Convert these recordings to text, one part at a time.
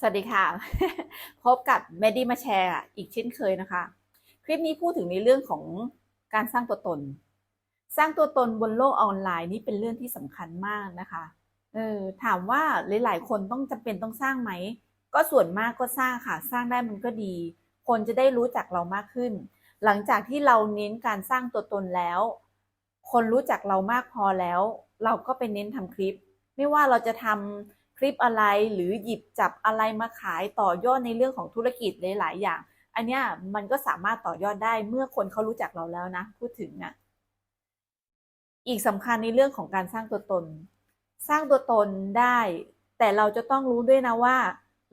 สวัสดีค่ะ พบกับแมดดี้มาแชร์อีกเช่นเคยนะคะ คลิปนี้พูดถึงในเรื่องของการสร้างตัวตน สร้างตัวตนบนโลกออนไลน์นี่เป็นเรื่องที่สำคัญมากนะคะเออถามว่าหลาย ๆ คนต้องจำเป็นต้องสร้างไหม ก็ส่วนมากก็สร้างค่ะ สร้างได้มันก็ดี คนจะได้รู้จักเรามากขึ้น หลังจากที่เราเน้นการสร้างตัวตนแล้ว คนรู้จักเรามากพอแล้ว เราก็ไปเน้นทำคลิป ไม่ว่าเราจะทำ คลิปอะไรหรือหยิบจับอะไรมาขายต่อยอดในเรื่องของธุรกิจหลาย ๆ อย่าง อันเนี้ยมันก็สามารถต่อยอดได้เมื่อคนเขารู้จักเราแล้วนะ พูดถึงนะอีกสำคัญในเรื่องของการสร้างตัวตน สร้างตัวตนได้ แต่เราจะต้องรู้ด้วยนะว่า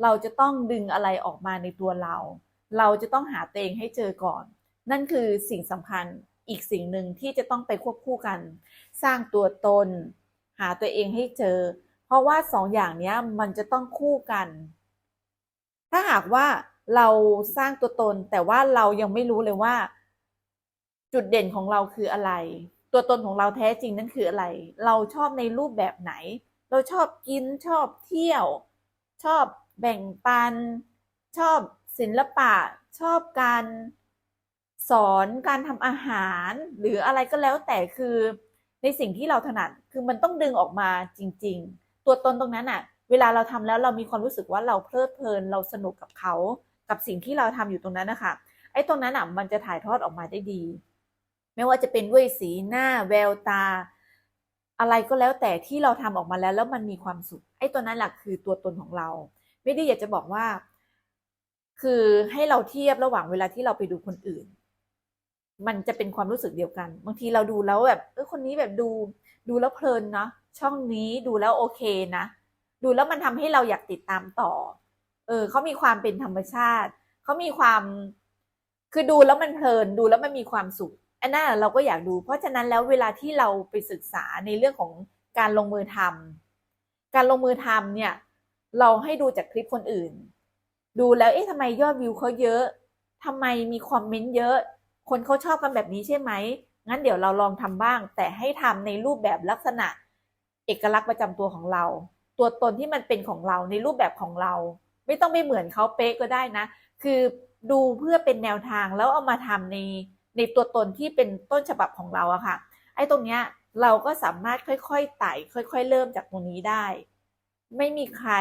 เราจะต้องดึงอะไรออกมาในตัวเรา เราจะต้องหาตัวเองให้เจอก่อน นั่นคือสิ่งสำคัญอีกสิ่งหนึ่งที่จะต้องไปควบคู่กัน สร้างตัวตน หาตัวเองให้เจอ เพราะว่าสองอย่างนี้มันจะต้องคู่กัน ถ้าหากว่าเราสร้างตัวตนแต่ว่าเรายังไม่รู้เลยว่า จุดเด่นของเราคืออะไร ตัวตนของเราแท้จริงนั่นคืออะไร เราชอบในรูปแบบไหน เราชอบกินชอบเที่ยว ชอบแบ่งปัน ชอบศิลปะ ชอบการสอนการทำอาหาร หรืออะไรก็แล้วแต่คือในสิ่งที่เราถนัดคือมันต้องดึงออกมาจริง ๆ ตัวตนตรงนั้นอะเวลาเราทำแล้วเรามีความรู้สึกว่าเราเพลิดเพลินเราสนุกกับเขา กับสิ่งที่เราทำอยู่ตรงนั้นนะคะไอ้ตรงนั้นอะมันจะถ่ายทอดออกมาได้ดี ไม่ว่าจะเป็นด้วยสีหน้าแววตา อะไรก็แล้วแต่ที่เราทำออกมาแล้วแล้วมันมีความสุขไอ้ตัวนั้นแหละคือตัวตนของเรา ไม่ได้อยากจะบอกว่า คือให้เราเทียบระหว่างเวลาที่เราไปดูคนอื่น มันจะเป็นความรู้สึกเดียวกัน บางทีเราดูแล้วแบบเออคนนี้แบบดูดูแล้วเพลินเนาะช่องนี้ดูแล้วโอเคนะ ดูแล้วมันทำให้เราอยากติดตามต่อ เออเขามีความเป็นธรรมชาติเขามีความคือดูแล้วมันเพลินดูแล้วมันมีความสุขอันนั้นเราก็อยากดู เพราะฉะนั้นแล้วเวลาที่เราไปศึกษาในเรื่องของการลงมือทำการลงมือทำเนี่ย เราให้ดูจากคลิปคนอื่น ดูแล้วเอ๊ะทำไมยอดวิวเขาเยอะทำไมมีคอมเมนต์เยอะ คนเขาชอบกันแบบนี้ใช่ไหม งั้นเดี๋ยวเราลองทำบ้าง แต่ให้ทำในรูปแบบลักษณะ เอกลักษณ์ประจำตัวของเรา ตัวตนที่มันเป็นของเราในรูปแบบของเรา ไม่ต้องไม่เหมือนเขาเป๊ะก็ได้นะ คือดูเพื่อเป็นแนวทางแล้วเอามาทำในในตัวตนที่เป็นต้นฉบับของเราอะค่ะ ไอ้ตรงเนี้ยเราก็สามารถค่อยๆไต่ค่อย ๆ เริ่มจากตรงนี้ได้ ไม่มีใคร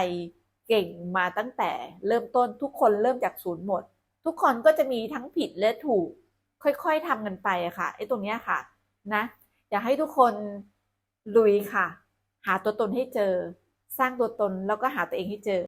เก่งมาตั้งแต่เริ่มต้นทุกคนเริ่มจากศูนย์หมด ทุกคนก็จะมีทั้งผิดและถูก ค่อยๆทำกันไปอะค่ะไอ้ตรงเนี้ยค่ะนะอยากให้ทุกคนลุยค่ะ หาตัวตนให้เจอ สร้างตัวตนแล้วก็หาตัวเองให้เจอ